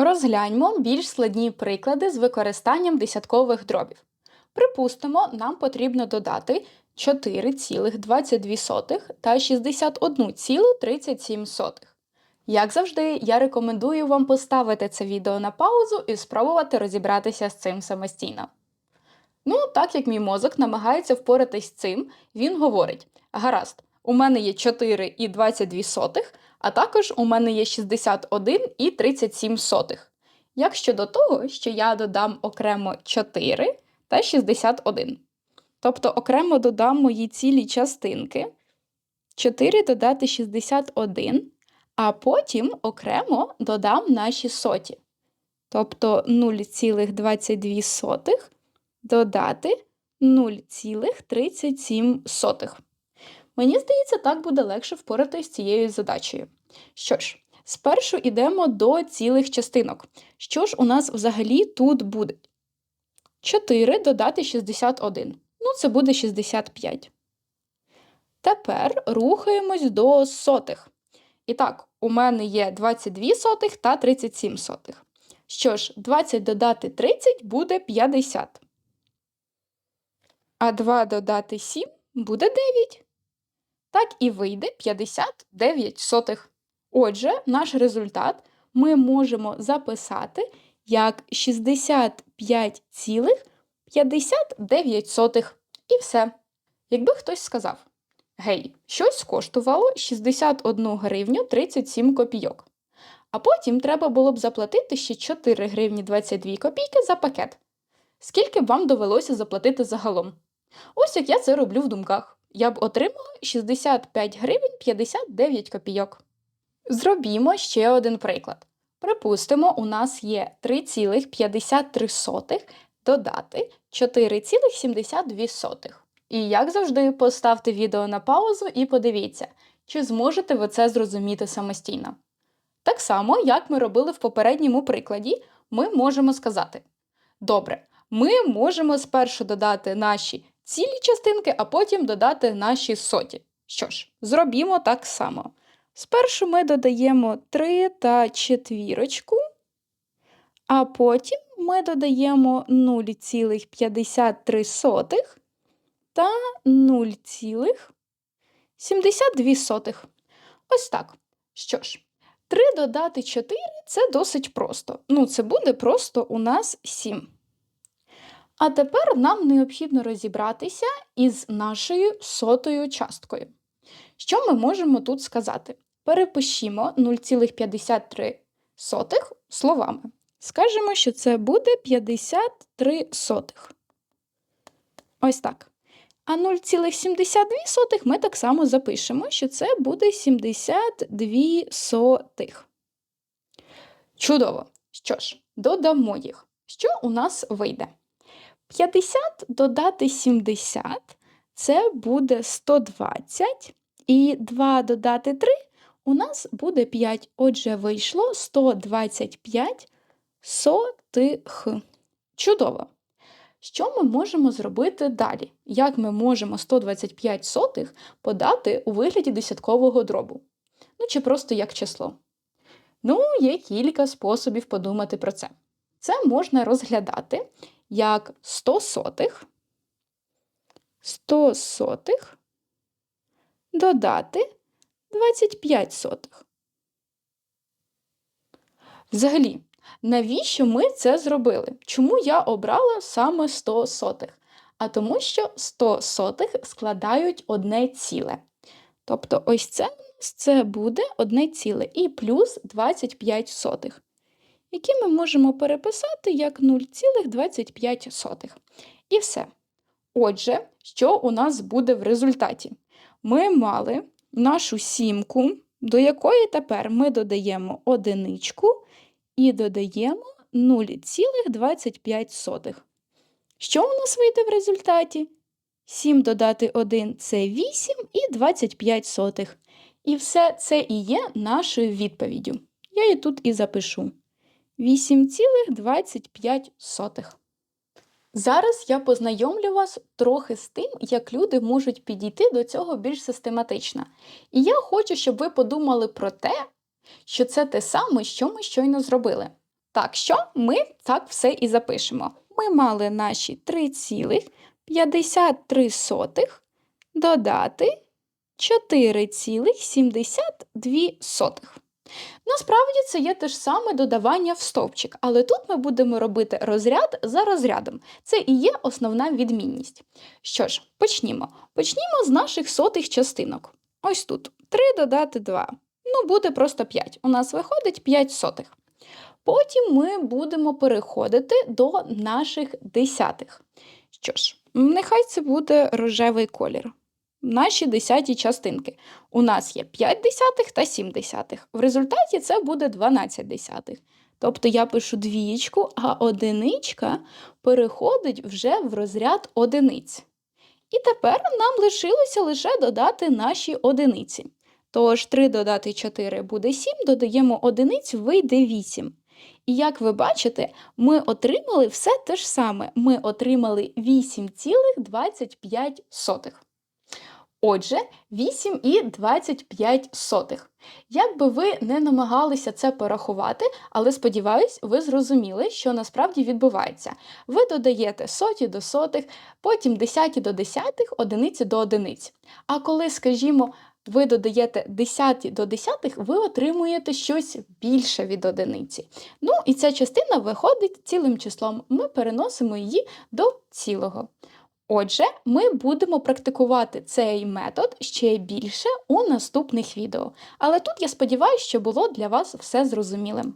Розгляньмо більш складні приклади з використанням десяткових дробів. Припустимо, нам потрібно додати 4,22 та 61,37. Як завжди, я рекомендую вам поставити це відео на паузу і спробувати розібратися з цим самостійно. Ну, так як мій мозок намагається впоратись з цим, він говорить: гаразд, у мене є 4,22, а також у мене є 61,37. Як щодо того, що я додам окремо 4 та 61. Тобто окремо додам мої цілі частинки. 4 додати 61, а потім окремо додам наші соті. Тобто 0,22 додати 0,37. Мені здається, так буде легше впоратися з цією задачею. Що ж, спершу йдемо до цілих частинок. Що ж у нас взагалі тут буде? 4 додати 61. Ну, це буде 65. Тепер рухаємось до сотих. І так, у мене є 22 сотих та 37 сотих. Що ж, 20 додати 30 буде 50. А 2 додати 7 буде 9. Так і вийде 59 сотих. Отже, наш результат ми можемо записати як 65,59. І все. Якби хтось сказав: Гей, щось коштувало 61 гривню 37 копійок. А потім треба було б заплатити ще 4 гривні 22 копійки за пакет. Скільки б вам довелося заплатити загалом? Ось як я це роблю в думках. Я б отримала 65 гривень 59 копійок. Зробімо ще один приклад. Припустимо, у нас є 3,53 додати 4,72. І як завжди, поставте відео на паузу і подивіться, чи зможете ви це зрозуміти самостійно. Так само, як ми робили в попередньому прикладі, ми можемо сказати: Добре, ми можемо спершу додати наші цілі частинки, а потім додати наші соті. Що ж, зробімо так само. Спершу ми додаємо 3 та четвірочку, а потім ми додаємо 0,53 та 0,72. Ось так. Що ж, 3 додати 4 це досить просто. Ну, це буде просто у нас 7. А тепер нам необхідно розібратися із нашою сотою часткою. Що ми можемо тут сказати? Перепишімо 0,53 словами. Скажемо, що це буде 53 сотих. Ось так. А 0,72 ми так само запишемо, що це буде 72 сотих. Чудово! Що ж, додамо їх. Що у нас вийде? 50 додати 70 це буде 120. І 2 додати 3 у нас буде 5. Отже, вийшло 125 сотих. Чудово! Що ми можемо зробити далі? Як ми можемо 125 сотих подати у вигляді десяткового дробу? Ну, чи просто як число? Ну, є кілька способів подумати про це. Це можна розглядати як 100 сотих, 100 сотих додати 25 сотих. Взагалі, навіщо ми це зробили? Чому я обрала саме 100 сотих? А тому, що 100 сотих складають одне ціле. Тобто, ось це це буде одне ціле і плюс 25 сотих, які ми можемо переписати як 0,25. І все. Отже, що у нас буде в результаті? Ми мали нашу сімку, до якої тепер ми додаємо одиничку і додаємо 0,25. Що у нас вийде в результаті? 7 додати 1 це 8 і 25 сотих. І все це і є нашою відповіддю. Я її тут і запишу. 8,25. Зараз я познайомлю вас трохи з тим, як люди можуть підійти до цього більш систематично. І я хочу, щоб ви подумали про те, що це те саме, що ми щойно зробили. Так що ми так все і запишемо. Ми мали наші 3,53 додати 4,72. Насправді це є те ж саме додавання в стовпчик, але тут ми будемо робити розряд за розрядом. Це і є основна відмінність. Що ж, почнімо. Почнімо з наших сотих частинок. Ось тут 3 додати 2. Ну, буде просто 5. У нас виходить 5 сотих. Потім ми будемо переходити до наших десятих. Що ж, нехай це буде рожевий колір. Наші десяті частинки. У нас є 5 десятих та 7 десятих. В результаті це буде 12 десятих. Тобто я пишу двієчку, а одиничка переходить вже в розряд одиниць. І тепер нам лишилося лише додати наші одиниці. Тож 3 додати 4 буде 7, додаємо одиниць, вийде 8. І як ви бачите, ми отримали все те ж саме. Ми отримали 8,25. Отже, 8,25. Як би ви не намагалися це порахувати, але сподіваюсь, ви зрозуміли, що насправді відбувається. Ви додаєте соті до сотих, потім десяті до десятих, одиниці до одиниць. А коли, скажімо, ви додаєте десяті до десятих, ви отримуєте щось більше від одиниці. Ну і ця частина виходить цілим числом. Ми переносимо її до цілого. Отже, ми будемо практикувати цей метод ще більше у наступних відео. Але тут я сподіваюся, що було для вас все зрозумілим.